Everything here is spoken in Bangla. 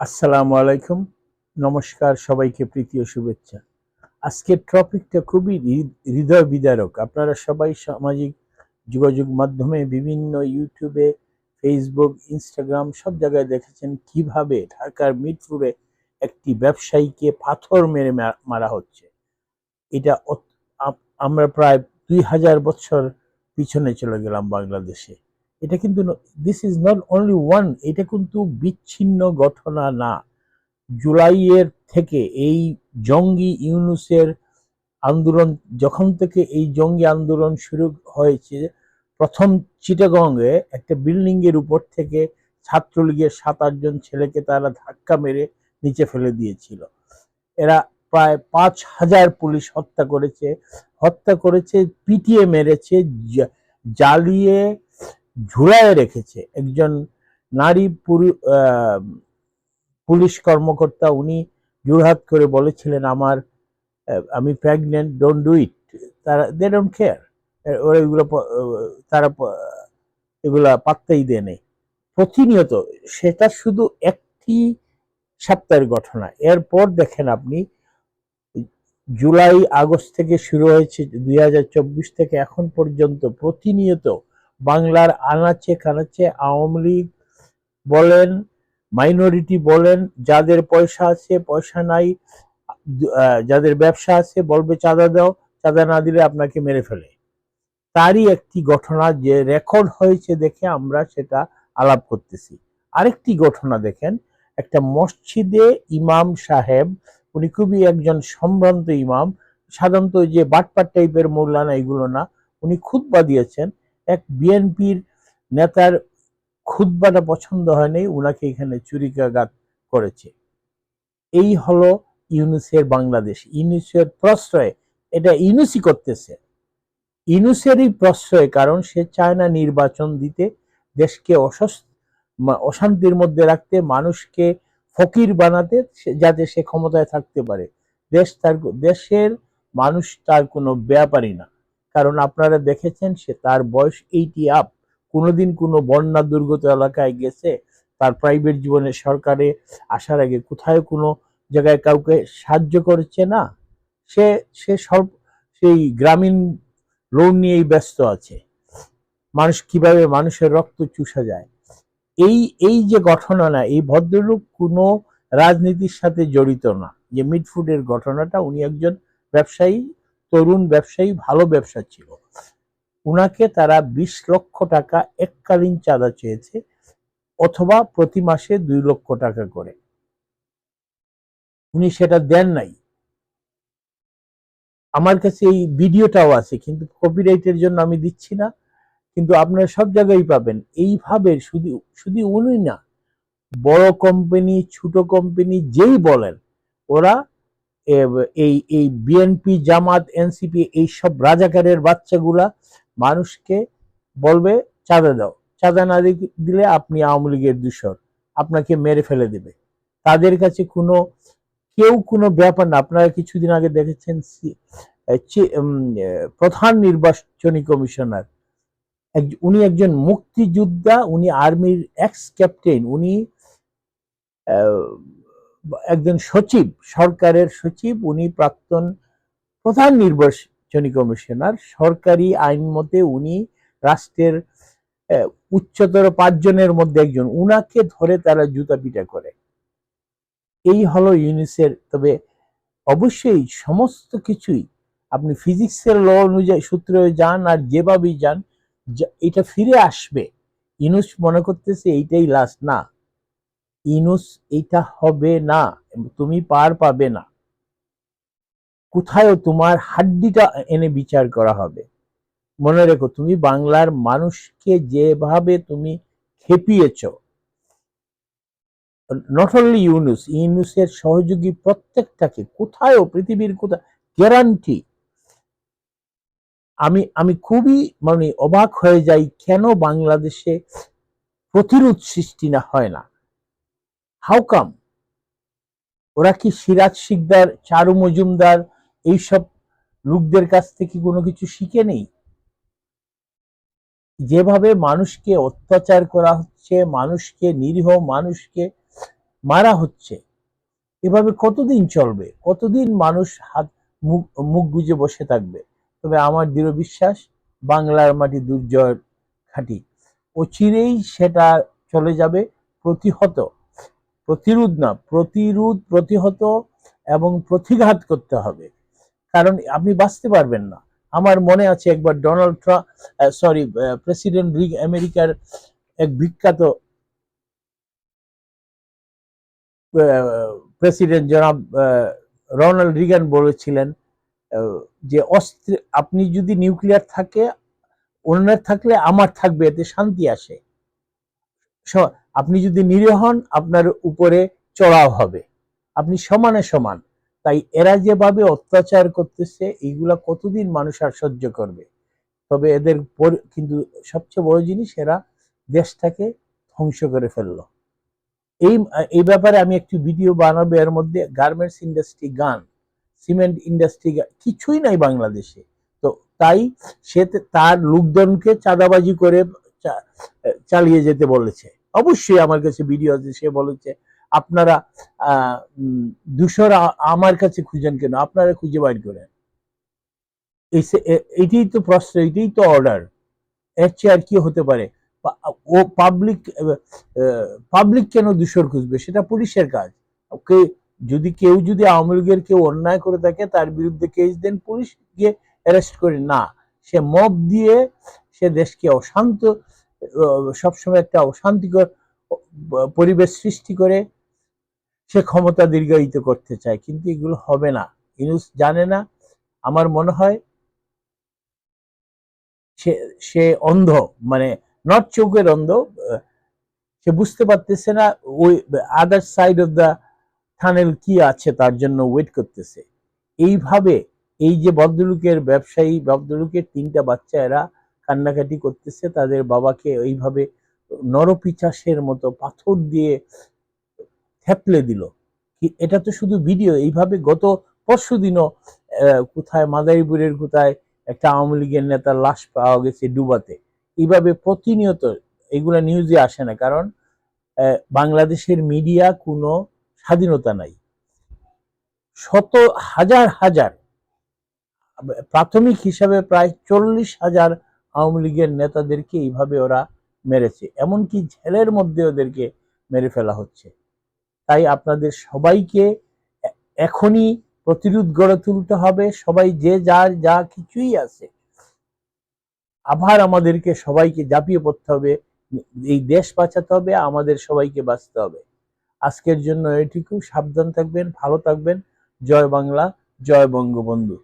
আসসালামু আলাইকুম। নমস্কার, সবাইকে প্রীতি ও শুভেচ্ছা। আজকের টপিকটা খুবই হৃদয় বিদারক আপনারা সবাই সামাজিক যোগাযোগ মাধ্যমে বিভিন্ন ইউটিউবে, ফেসবুক, ইনস্টাগ্রাম সব জায়গায় দেখেছেন কীভাবে ঢাকার মিরপুরে একটি ব্যবসায়ীকে পাথর মেরে মারা হচ্ছে। এটা আমরা প্রায় দুই হাজার বছর পিছনে চলে গেলাম বাংলাদেশে। এটা কিন্তু this is not only one এটা কিন্তু বিচ্ছিন্ন ঘটনা না। জুলাইয়ের থেকে এই জঙ্গি ইউনুসের আন্দোলন, যখন থেকে এই জঙ্গি আন্দোলন শুরু হয়েছে, প্রথম চিটাগঙ্গে একটা বিল্ডিং এর উপর থেকে ছাত্রলীগের সাত আটজন ছেলেকে তারা ধাক্কা মেরে নিচে ফেলে দিয়েছিল। এরা প্রায় পাঁচ হাজার পুলিশ হত্যা করেছে হত্যা করেছে, পিটিয়ে মেরেছে জ্বালিয়ে ঝুলায় রেখেছে। একজন নারী পুলিশ কর্মকর্তা উনি জোরহাত করে বলেছিলেন, আমার আমি প্রেগনেন্ট ডোন্ট ডু ইট তারা দে ডোন্ট কেয়ার ওরা এগুলো তারা এগুলা পাত্তাই দেয় নেই। প্রতিনিয়ত, সেটা শুধু একটি সপ্তাহের ঘটনা। এরপর দেখেন আপনি, জুলাই আগস্ট থেকে শুরু হয়েছে, দুই হাজার চব্বিশ থেকে এখন পর্যন্ত প্রতিনিয়ত বাংলার আনাচে কানাচে আওয়ামী লীগ বলেন মাইনরিটি বলেন, যাদের পয়সা আছে, পয়সা নাই যাদের ব্যবসা আছে, বলবে চাঁদা দাও, চাঁদা না দিলে আপনাকে মেরে ফেলে। তারই একটি ঘটনা যে রেকর্ড হয়েছে দেখে আমরা সেটা আলাপ করতেছি। আরেকটি ঘটনা দেখেন, একটা মসজিদে ইমাম সাহেব, উনি খুবই একজন সম্ভ্রান্ত ইমাম, সাধারণত যে বাটপাট টাইপের মৌলানা এগুলো না, উনি খুতবা দিয়েছেন। এক বিএনপির নেতার খুতবাটা পছন্দ হয়নি, উনাকে এখানে চুরিকাঘাত করেছে। এই হলো ইউনুসের বাংলাদেশ। ইউনুসের প্রশ্রয়, এটা ইউনুসই করতেছে। ইউনুসেরই প্রশ্রয় কারণ সে চায় না নির্বাচন দিতে, দেশকে অশান্তির মধ্যে রাখতে, মানুষকে ফকির বানাতে যাতে সে ক্ষমতায় থাকতে পারে। দেশ তার, দেশের মানুষ তার কোনো ব্যাপারই না। কারণ আপনারা দেখেছেন সে তার বয়স এইটি আপ কোনোদিন কোনো বন্যা দুর্গত এলাকায় গেছে, তার প্রাইভেট জীবনে সরকারে আসার আগে কোথায় কোনো জায়গায় কাউকে সাহায্য করেছে না? সে সে সব, সেই গ্রামীণ লোন নিয়েই ব্যস্ত আছে। মানুষ কীভাবে মানুষের রক্ত চুষা যায়? এই এই যে ঘটনা না এই ভদ্রলোক কোনো রাজনীতির সাথে জড়িত না। যে মিডফুডের ঘটনাটা, উনি একজন ব্যবসায়ী তরুণ ব্যবসায়ী, ভালো ব্যবসা ছিল। উনাকে তারা বিশ লক্ষ টাকা এককালীন চাঁদা চেয়েছে অথবা প্রতি মাসে দুই লক্ষ টাকা করে। উনি সেটা দেন নাই। আমার কাছে এই ভিডিওটাও আছে, কিন্তু কপিরাইটের জন্য আমি দিচ্ছি না, কিন্তু আপনারা সব জায়গায় পাবেন। এইভাবে শুধু শুধু উনি না, বড় কোম্পানি ছোট কোম্পানি যেই বলেন, ওরা এই এই বিএনপি জামাত এনসিপি এই সব রাজাকারের বাচ্চাগুলা মানুষকে বলবে, চাঁদা দাও। চাঁদা না দিলে আপনি আওয়ামী লীগের দূষর, আপনাকে মেরে ফেলে দেবে। তাদের কাছে কোনো, কেউ কোনো ব্যাপার না। আপনারা কিছুদিন আগে দেখেছেন প্রধান নির্বাচনী কমিশনার উনি একজন মুক্তিযোদ্ধা, উনি আর্মির এক্স ক্যাপ্টেন উনি একজন সচিব, সরকারের সচিব, উনি প্রাক্তন প্রধান নির্বাচনী কমিশনার, সরকারি আইন মতে উনি রাষ্ট্রের উচ্চতর পাঁচজনের মধ্যে একজন। উনাকে ধরে তারা জুতা পিটা করে। এই হলো ইউনিসের তবে অবশ্যই সমস্ত কিছুই আপনি ফিজিক্সের ল অনুযায়ী সূত্রে যান আর যেভাবেই যান এটা ফিরে আসবে। ইউনুস মনে করতেছে এইটাই লাস্ট না ইনুস, এটা হবে না, তুমি পার পাবে না। কোথায়ও তোমার হাড্ডিটা এনে বিচার করা হবে। মনে রেখো, তুমি বাংলার মানুষকে যেভাবে তুমি খেপিয়েছ। নট অনলি ইউনুস, ইউনুসের সহযোগী প্রত্যেকটাকে, কোথায়ও, পৃথিবীর কোথায় গ্যারান্টি আমি আমি খুবই মানে অবাক হয়ে যাই, কেন বাংলাদেশে প্রতিরোধ সৃষ্টি না, হয় না? হাউ কাম ওরা কি সিরাজ শিকদার, চারু মজুমদার এইসব লোকদের কাছ থেকে কোনো কিছু শিখে নেই? যেভাবে মানুষকে অত্যাচার করা হচ্ছে, মানুষকে নিরীহ, মানুষকে মারা হচ্ছে, এভাবে কতদিন চলবে? কতদিন মানুষ হাত, মুখ মুখ গুজে বসে থাকবে? তবে আমার দৃঢ় বিশ্বাস, বাংলার মাটি দুর্জয়ের খাঁটি। অচিরেই সেটা চলে যাবে প্রতিহত। প্রতিরোধ না, প্রতিরোধ প্রতিহত এবং প্রতিঘাত করতে হবে। কারণ আপনি বাঁচতে পারবেন না। আমার মনে আছে একবার Donald Trump sorry president Reagan আমেরিকার এক বিখ্যাত প্রেসিডেন্ট জনাব রোনাল্ড রিগান বলেছিলেন যে অস্ত্র, আপনি যদি নিউক্লিয়ার থাকে অন্যের থাকলে আমার থাকবে, এতে শান্তি আসে। আপনি যদি নিরীহ হন, আপনার উপরে চড়াও হবে। আপনি সমানে সমান। তাই এরা যেভাবে অত্যাচার করতেছে, এইগুলা কতদিন মানুষ আর সহ্য করবে? তবে এদের কিন্তু সবচেয়ে বড় জিনিস, এরা দেশটাকে ধ্বংস করে ফেলল। এই এই ব্যাপারে আমি একটি ভিডিও বানাবো, এর মধ্যে গার্মেন্টস ইন্ডাস্ট্রি গান, সিমেন্ট ইন্ডাস্ট্রি কিছুই নাই বাংলাদেশে। তো তাই সে তার লোকজনকে চাঁদাবাজি করে চালিয়ে যেতে বলেছে। অবশ্যই আমার কাছে ভিডিও আছে সে বলেছে আপনারা উম, আমার কাছে খুঁজেন কেন? আপনারা খুঁজে বাইর করেন। এই সে- এ- এইটাই তো প্রশ্ন এটাই তো অর্ডার এর চেয়ে আর কি হতে পারে? ও পাবলিক পাবলিক কেন দূষর খুঁজবে? সেটা পুলিশের কাজ। ওকে যদি কেউ যদি আওয়ামী লীগের কেউ অন্যায় করে থাকে তার বিরুদ্ধে কেস দেন পুলিশ গিয়ে অ্যারেস্ট করে না সে মব দিয়ে সে দেশকে অশান্ত সবসময় একটা অশান্তিকর পরিবেশ সৃষ্টি করে সে ক্ষমতা দীর্ঘায়িত করতে চায়, কিন্তু এগুলো হবে না। ইনুস জানে না, আমার মনে হয় সে সে অন্ধ মানে নট চোখের অন্ধ, সে বুঝতে পারতেছে না ওই other side of the tunnel কি আছে তার জন্য ওয়েট করতেছে। এইভাবে এই যে ভদ্রলোকের ব্যবসায়ী, ভদ্রলোকের তিনটা বাচ্চা, এরা কান্নাকাটি করতেছে, তাদের বাবাকে এইভাবে নরপিচাসের মতো পাথর দিয়ে থেপলে দিল। কি, এটা তো শুধু ভিডিও, এইভাবে গত পরশু দিনও কোথায়, মাদারীপুরের কোথায় একটা আওয়ামী লীগের নেতার লাশ পাওয়া গেছে ডুবাতে। এইভাবে প্রতিনিয়ত এগুলা নিউজে আসে না, কারণ বাংলাদেশের মিডিয়া কোনো স্বাধীনতা নাই। শত, হাজার হাজার, প্রাথমিক হিসাবে প্রায় চল্লিশ হাজার আওয়ামী লীগের নেতাদেরকে এইভাবে ওরা মেরেছে। এমনকি ঝেলের মধ্যে ওদেরকে মেরে ফেলা হচ্ছে। তাই আপনাদের সবাইকে এখনই প্রতিরোধ গড়ে তুলতে হবে। সবাই যে যার, যা কিছুই আছে। আবার আমাদেরকে সবাইকে ঝাঁপিয়ে পড়তে হবে। এই দেশ বাঁচাতে হবে, আমাদের সবাইকে বাঁচতে হবে। আজকের জন্য এটুকু। সাবধান থাকবেন, ভালো থাকবেন। জয় বাংলা, জয় বঙ্গবন্ধু।